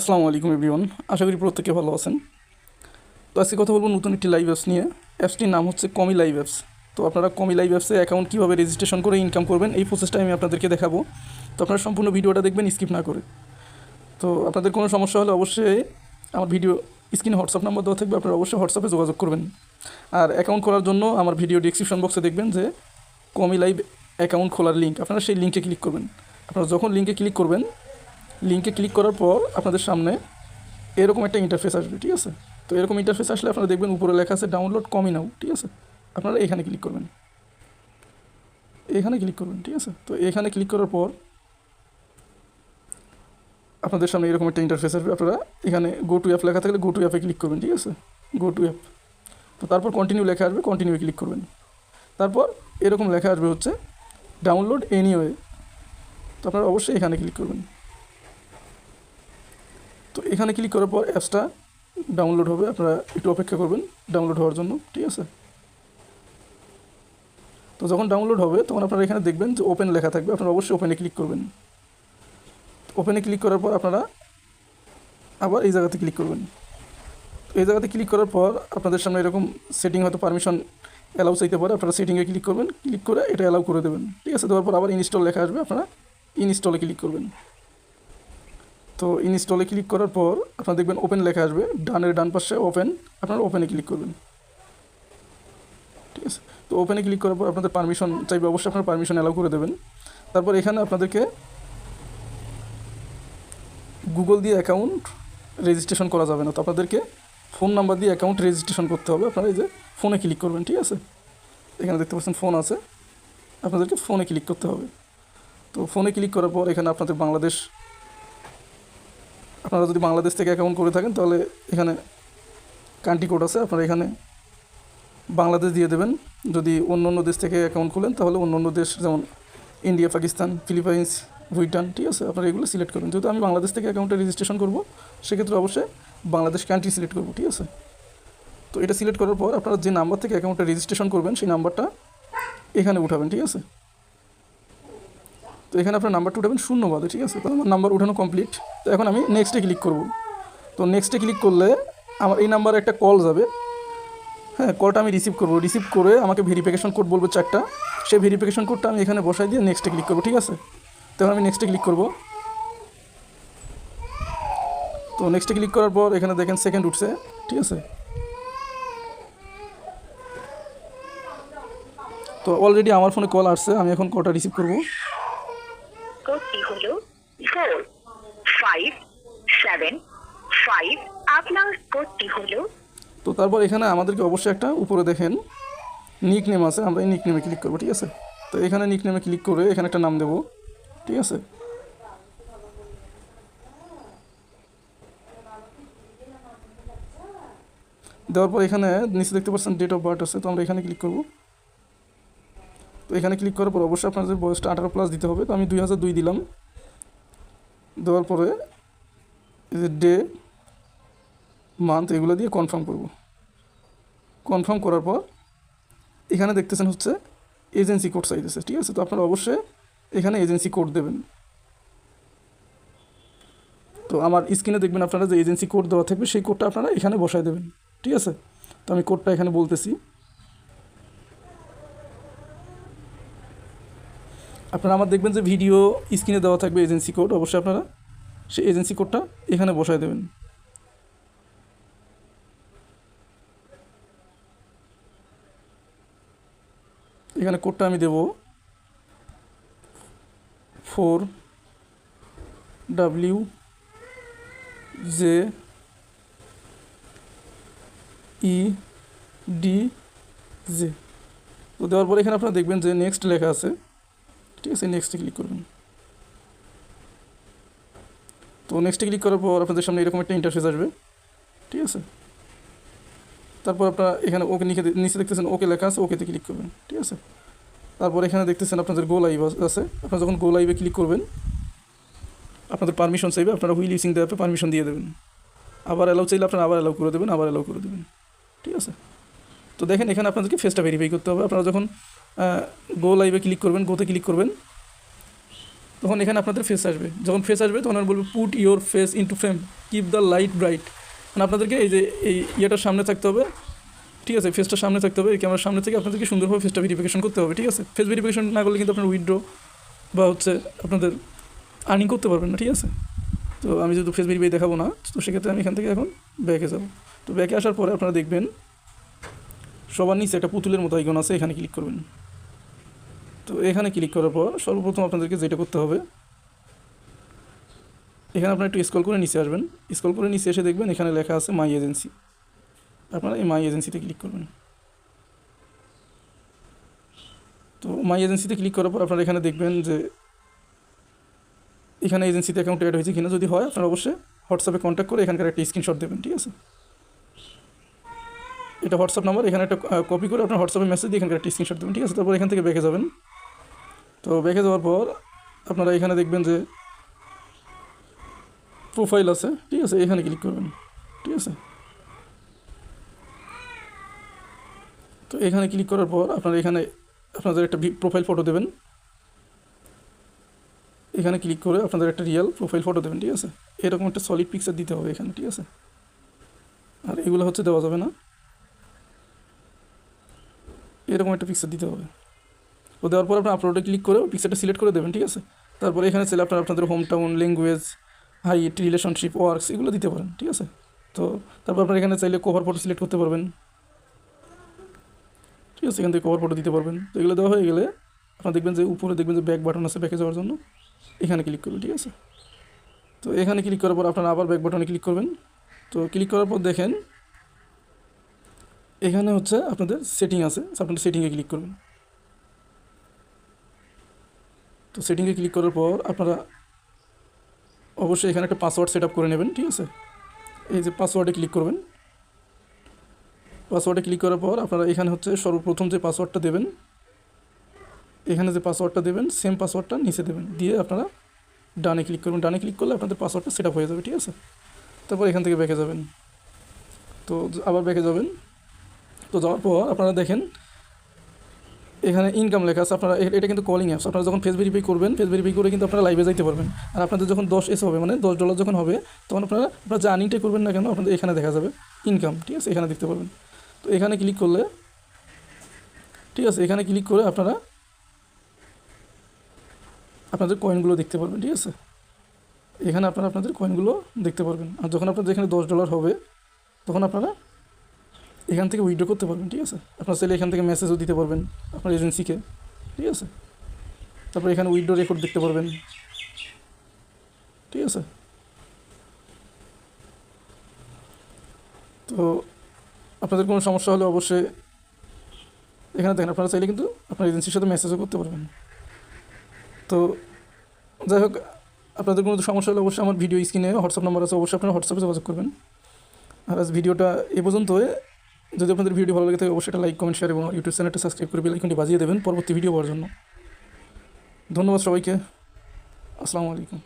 আসসালামু আলাইকুম, এভরিওয়ান। আশা করি প্রত্যেকে ভালো আছেন। তো আজকে কথা বলব নতুন একটি লাইভ অ্যাপস নিয়ে। অ্যাপসটির নাম হচ্ছে কমি লাইভ অ্যাপস তো আপনারা কমি লাইভ অ্যাপসে অ্যাকাউন্ট কীভাবে রেজিস্ট্রেশন করে ইনকাম করবেন, এই প্রসেসটা আমি আপনাদেরকে দেখাবো। তো আপনারা সম্পূর্ণ ভিডিওটা দেখবেন স্কিপ না করে। তো আপনাদের কোনো সমস্যা হলে অবশ্যই আমার ভিডিও স্ক্রিনে হোয়াটসঅ্যাপ নাম্বার দেওয়া থাকবে, আপনারা অবশ্যই হোয়াটসঅ্যাপে যোগাযোগ করবেন। আর অ্যাকাউন্ট খোলার জন্য আমার ভিডিও ডিসক্রিপশন বক্সে দেখবেন যে কমি লাইভ অ্যাকাউন্ট খোলার লিঙ্ক আপনারা সেই লিঙ্কে ক্লিক করবেন। আপনারা যখন লিঙ্কে ক্লিক করবেন লিঙ্কে ক্লিক করার পর আপনাদের সামনে এরকম একটা ইন্টারফেস আসবে, ঠিক আছে? তো এরকম ইন্টারফেস আসলে আপনারা দেখবেন উপরে লেখা আছে ডাউনলোড কমই নাও ঠিক আছে? আপনারা এখানে ক্লিক করবেন। এখানে ক্লিক করবেন, ঠিক আছে? তো এখানে ক্লিক করার পর আপনাদের সামনে এরকম একটা ইন্টারফেস আসবে। আপনারা এখানে গো টু অ্যাপ লেখা থাকলে গো টু অ্যাপে ক্লিক করবেন, ঠিক আছে? গো টু অ্যাপ তো তারপর কন্টিনিউ লেখা আসবে কন্টিনিউ ক্লিক করবেন। তারপর এরকম লেখা আসবে হচ্ছে ডাউনলোড এনিওয়ে তো আপনারা অবশ্যই এখানে ক্লিক করবেন। তো এখানে ক্লিক করার পর অ্যাপসটা ডাউনলোড হবে। আপনারা একটু অপেক্ষা করবেন ডাউনলোড হওয়ার জন্য, ঠিক আছে? তো যখন ডাউনলোড হবে, তখন আপনারা এখানে দেখবেন যে ওপেন লেখা থাকবে। আপনারা অবশ্যই ওপেনে ক্লিক করবেন। ওপেনে ক্লিক করার পর আপনারা আবার এই জায়গাতে ক্লিক করবেন। এই জায়গাতে ক্লিক করার পর আপনাদের সামনে এরকম সেটিং হয়তো পারমিশন অ্যালাউ চাইতে পারে। আপনারা সেটিংয়ে ক্লিক করবেন। ক্লিক করে এটা অ্যালাউ করে দেবেন। ঠিক আছে? দেওয়ার পর আবার ইনস্টল লেখা আসবে। আপনারা ইনস্টলে ক্লিক করবেন। তো ইনস্টলে ক্লিক করার পর আপনারা দেখবেন ওপেন লেখা আসবে। ডানের ডান পাশে ওপেন আপনারা ওপেনে ক্লিক করবেন। ঠিক আছে? তো ওপেনে ক্লিক করার পর আপনাদের পারমিশন চাইবে, অবশ্যই আপনার পারমিশন অ্যালাউ করে দেবেন। তারপর এখানে আপনাদেরকে গুগল দিয়ে অ্যাকাউন্ট রেজিস্ট্রেশন করা যাবে না। তো আপনাদেরকে ফোন নাম্বার দিয়ে অ্যাকাউন্ট রেজিস্ট্রেশন করতে হবে। আপনারা এই যে ফোনে ক্লিক করবেন, ঠিক আছে? এখানে দেখতে পাচ্ছেন ফোন আছে। আপনাদেরকে ফোনে ক্লিক করতে হবে। তো ফোনে ক্লিক করার পর এখানে আপনাদের বাংলাদেশ আপনারা যদি বাংলাদেশ থেকে অ্যাকাউন্ট করে থাকেন, তাহলে এখানে কান্ট্রি কোড আছে। আপনারা এখানে বাংলাদেশ দিয়ে দেবেন। যদি অন্য অন্য দেশ থেকে অ্যাকাউন্ট খুলেন, তাহলে অন্য অন্য দেশ, যেমন ইন্ডিয়া পাকিস্তান ফিলিপাইন্স ভুটান ঠিক আছে? আপনারা এগুলো সিলেক্ট করবেন যেহেতু আমি বাংলাদেশ থেকে অ্যাকাউন্টে রেজিস্ট্রেশন করব, সেক্ষেত্রে অবশ্যই বাংলাদেশ কান্ট্রি সিলেক্ট করব, ঠিক আছে? তো এটা সিলেক্ট করার পর আপনারা যে নাম্বার থেকে অ্যাকাউন্টে রেজিস্ট্রেশন করবেন, সেই নাম্বারটা এখানে উঠাবেন, ঠিক আছে? তো এখানে আপনার নাম্বারটা উঠাবেন শূন্য বাদে, ঠিক আছে? তো আমার নাম্বার উঠানো কমপ্লিট তো এখন আমি নেক্সটে ক্লিক করব। তো নেক্সটে ক্লিক করলে আমার এই নাম্বারে একটা কল যাবে। হ্যাঁ কলটা আমি রিসিভ করব। রিসিভ করে আমাকে ভেরিফিকেশন কোড বলব চারটা। সেই ভেরিফিকেশন কোডটা আমি এখানে বসাই দিয়ে নেক্সটে ক্লিক করব, ঠিক আছে? তখন আমি নেক্সটে ক্লিক করব। তো নেক্সটে ক্লিক করার পর এখানে দেখেন সেকেন্ড উঠছে, ঠিক আছে? তো অলরেডি আমার ফোনে কল আসছে, আমি এখন কলটা রিসিভ করব। কোডটি হলো ফোর ফাইভ সেভেন ফাইভ আপনার কোডটি হলো তো তারপর এখানে আমাদেরকে অবশ্যই একটা উপরে দেখেন নিক নেম আছে, আমরা এই নিক নেমে ক্লিক করব, ঠিক আছে? তো এখানে নিক নেমে ক্লিক করে এখানে একটা নাম দেবো, ঠিক আছে? দেওয়ার পর এখানে নিচে দেখতে পাচ্ছেন ডেট অফ বার্থ আছে, তো আমরা এখানে ক্লিক করব। তো এখানে ক্লিক করার পর অবশ্যই আপনাদের বয়সটা আঠারো প্লাস দিতে হবে, তো আমি দুই হাজার দুই দিলাম। দেওয়ার পরে ডে মান্থ এগুলো দিয়ে কনফার্ম করব। কনফার্ম করার পর এখানে দেখতেছেন হচ্ছে এজেন্সি কোড চাইতেছে ঠিক আছে? তো আপনারা অবশ্যই এখানে এজেন্সি কোড দেবেন। তো আমার স্ক্রিনে দেখবেন আপনারা যে এজেন্সি কোড দেওয়া থাকবে, সেই কোডটা আপনারা এখানে বসায় দেবেন, ঠিক আছে? তো আমি কোডটা এখানে বলতেছি। আপনারা আমার দেখবেন যে ভিডিও স্ক্রিনে দেওয়া থাকবে এজেন্সি কোড, অবশ্যই আপনারা সেই এজেন্সি কোডটা এখানে বসায় দেবেন। এখানে কোডটা আমি দেব four W J E D J. তো দেওয়ার পরে এখানে আপনারা দেখবেন যে নেক্সট লেখা আছে। ঠিক আছে নেক্সটে ক্লিক করবেন। তো নেক্সটে ক্লিক করার পর আপনাদের সামনে এরকম একটা ইন্টারফেস আসবে। ঠিক আছে? তারপর আপনারা এখানে ওকে নিচে নিচে দেখতেছেন ওকে লেখা আছে ওকেতে ক্লিক করবেন। ঠিক আছে? তারপর এখানে দেখতেছেন আপনাদের গো লাইভ আছে। আপনারা যখন গো লাইভে ক্লিক করবেন, আপনাদের পারমিশন চাইবে, আপনারা হুইল ইউসিং দেওয়ার পারমিশন দিয়ে দেবেন। আবার অ্যালাউ চাইলে আপনারা আবার অ্যালাউ করে দেবেন, আবার অ্যালাউ করে দেবেন। ঠিক আছে? তো দেখেন, এখানে আপনাদেরকে ফেসটা ভেরিফাই করতে হবে। আপনারা যখন গো লাইভে ক্লিক করবেন গোতে ক্লিক করবেন, তখন এখানে আপনাদের ফেস আসবে। যখন ফেস আসবে, তখন বলব put your face into frame keep the light bright মানে আপনাদেরকে এই যে, এই ইয়েটার সামনে থাকতে হবে। ঠিক আছে ফেসটা সামনে থাকতে হবে, এই ক্যামেরার সামনে থেকে আপনাদেরকে সুন্দরভাবে ফেসটা ভেরিফিকেশন করতে হবে, ঠিক আছে? ফেস ভেরিফিকেশন না করলে কিন্তু আপনার উইড্রো বা হচ্ছে আপনাদের আর্নিং করতে পারবেন না, ঠিক আছে? তো আমি যেহেতু ফেস ভেরিফাই দেখাবো না, তো সেক্ষেত্রে আমি এখান থেকে এখন ব্যাকে যাব। তো ব্যাকে আসার পরে আপনারা দেখবেন সবার নিচে একটা পুতুলের মতো আইকন আছে, এখানে ক্লিক করবেন। তো এখানে ক্লিক করার পর সর্বপ্রথম আপনাদেরকে যেটা করতে হবে, এখানে আপনারা একটু স্কল করে নিচে আসবেন। স্কল করে নিচে এসে দেখবেন এখানে লেখা আছে মাই এজেন্সি আপনারা এই মাই এজেন্সিতে ক্লিক করবেন। তো মাই এজেন্সিতে ক্লিক করার পর আপনারা এখানে দেখবেন যে এখানে এজেন্সিতে অ্যাকাউন্ট অ্যাড হয়েছে কিনা। যদি হয়, আপনারা অবশ্যই হোয়াটসঅ্যাপে কন্ট্যাক্ট করে এখানকার একটা স্ক্রিনশট দেবেন, ঠিক আছে? এটা হোয়াটসঅ্যাপ নাম্বার, এখানে একটা কপি করে আপনার হোয়াটসঅ্যাপে মেসেজ দিয়ে এখানকার একটা স্ক্রিনশট দেবেন, ঠিক আছে? তারপর এখান থেকে বেঁকে যাবেন। তো বেঁকে যাওয়ার পর আপনারা এখানে দেখবেন যে প্রোফাইল আছে, ঠিক আছে? এখানে ক্লিক করবেন, ঠিক আছে? তো এখানে ক্লিক করার পর আপনারা এখানে আপনাদের একটা প্রোফাইল ফটো দেবেন। এখানে ক্লিক করে আপনাদের একটা রিয়েল প্রোফাইল ফটো দেবেন, ঠিক আছে? এরকম একটা সলিড পিকচার দিতে হবে এখানে, ঠিক আছে? আর এগুলো হচ্ছে দেওয়া যাবে না। এরকম একটা পিকচার দিতে হবে। ও দেওয়ার পর আপনি আপলোডে ক্লিক করে পিকচারটা সিলেক্ট করে দেবেন, ঠিক আছে? তারপরে এখানে চাইলে আপনার, আপনাদের home town language height relationship works এগুলো দিতে পারেন, ঠিক আছে? তো তারপর আপনার এখানে চাইলে কভার ফটো সিলেক্ট করতে পারবেন। ঠিক আছে? এখান থেকে কভার ফটো দিতে পারবেন। তো এগুলো দেওয়া হয়ে গেলে আপনার দেখবেন যে উপরে দেখবেন যে ব্যাক বাটন আছে ব্যাকে যাওয়ার জন্য। এখানে ক্লিক করবেন, ঠিক আছে? তো এখানে ক্লিক করার পর আপনারা আবার ব্যাক বাটনে ক্লিক করবেন। তো ক্লিক করার পর দেখেন এখানে হচ্ছে আপনাদের সেটিং আছে। আপনাদের সেটিংয়ে ক্লিক করবেন। তো সেটিংয়ে ক্লিক করার পর আপনারা অবশ্যই এখানে একটা পাসওয়ার্ড সেট করে নেবেন, ঠিক আছে? এই যে পাসওয়ার্ডে ক্লিক করবেন। পাসওয়ার্ডে ক্লিক করার পর আপনারা এখানে হচ্ছে সর্বপ্রথম যে পাসওয়ার্ডটা দেবেন, এখানে যে পাসওয়ার্ডটা দেবেন সেম পাসওয়ার্ডটা নিচে দেবেন। দিয়ে আপনারা ডানে ক্লিক করবেন। ডানে ক্লিক করলে আপনাদের পাসওয়ার্ডটা সেট হয়ে যাবে, ঠিক আছে? তারপর এখান থেকে ব্যাকে যাবেন। তো আবার ব্যাকে যাবেন। তো যাওয়ার পর আপনারা দেখেন, এখানে ইনকাম লেখা আছে, আপনারা এটা কিন্তু কলিং অ্যাপস আপনারা যখন ফেস ভেরিফাই করবেন ফেস ভেরিফাই করে কিন্তু আপনারা লাইভে যাইতে পারবেন। আর আপনাদের যখন দশ এস হবে মানে দশ ডলার যখন হবে, তখন আপনারা আপনারা যে আর্নিংটাই করবেন না কেন, আপনাদের এখানে দেখা যাবে ইনকাম ঠিক আছে? এখানে দেখতে পারবেন। তো এখানে ক্লিক করলে, ঠিক আছে? এখানে ক্লিক করে আপনারা আপনাদের কয়েনগুলো দেখতে পারবেন, ঠিক আছে? এখানে আপনারা আপনাদের কয়েনগুলো দেখতে পারবেন। আর যখন আপনাদের এখানে দশ ডলার হবে, তখন আপনারা এখান থেকে উইড্রো করতে পারবেন, ঠিক আছে? আপনার চাইলে এখান থেকে মেসেজও দিতে পারবেন আপনার এজেন্সিকে ঠিক আছে? তারপর এখানে উইড্রো রেকর্ড দেখতে পারবেন, ঠিক আছে? তো আপনাদের কোনো সমস্যা হলে অবশ্যই এখানে দেখেন, আপনারা চাইলে কিন্তু আপনার এজেন্সির সাথে মেসেজও করতে পারবেন। তো যাই হোক, আপনাদের কোনো সমস্যা হলে অবশ্যই আমার ভিডিও স্ক্রিনে হোয়াটসঅ্যাপ নাম্বার আছে, অবশ্যই আপনারা হোয়াটসঅ্যাপে যোগাযোগ করবেন। আর আজ ভিডিওটা এ পর্যন্ত যদি আপনাদের ভিডিও ভালো লাগে থাকে, অবশ্যই একটা লাইক, কমেন্ট শেয়ার এবং ইউটিউব চ্যানেলটা সাবস্ক্রাইব করে বেলাইকনটি বাজিয়ে দেবেন পরবর্তী ভিডিও পাওয়ার জন্য। ধন্যবাদ সবাইকে। আসসালামু আলাইকুম।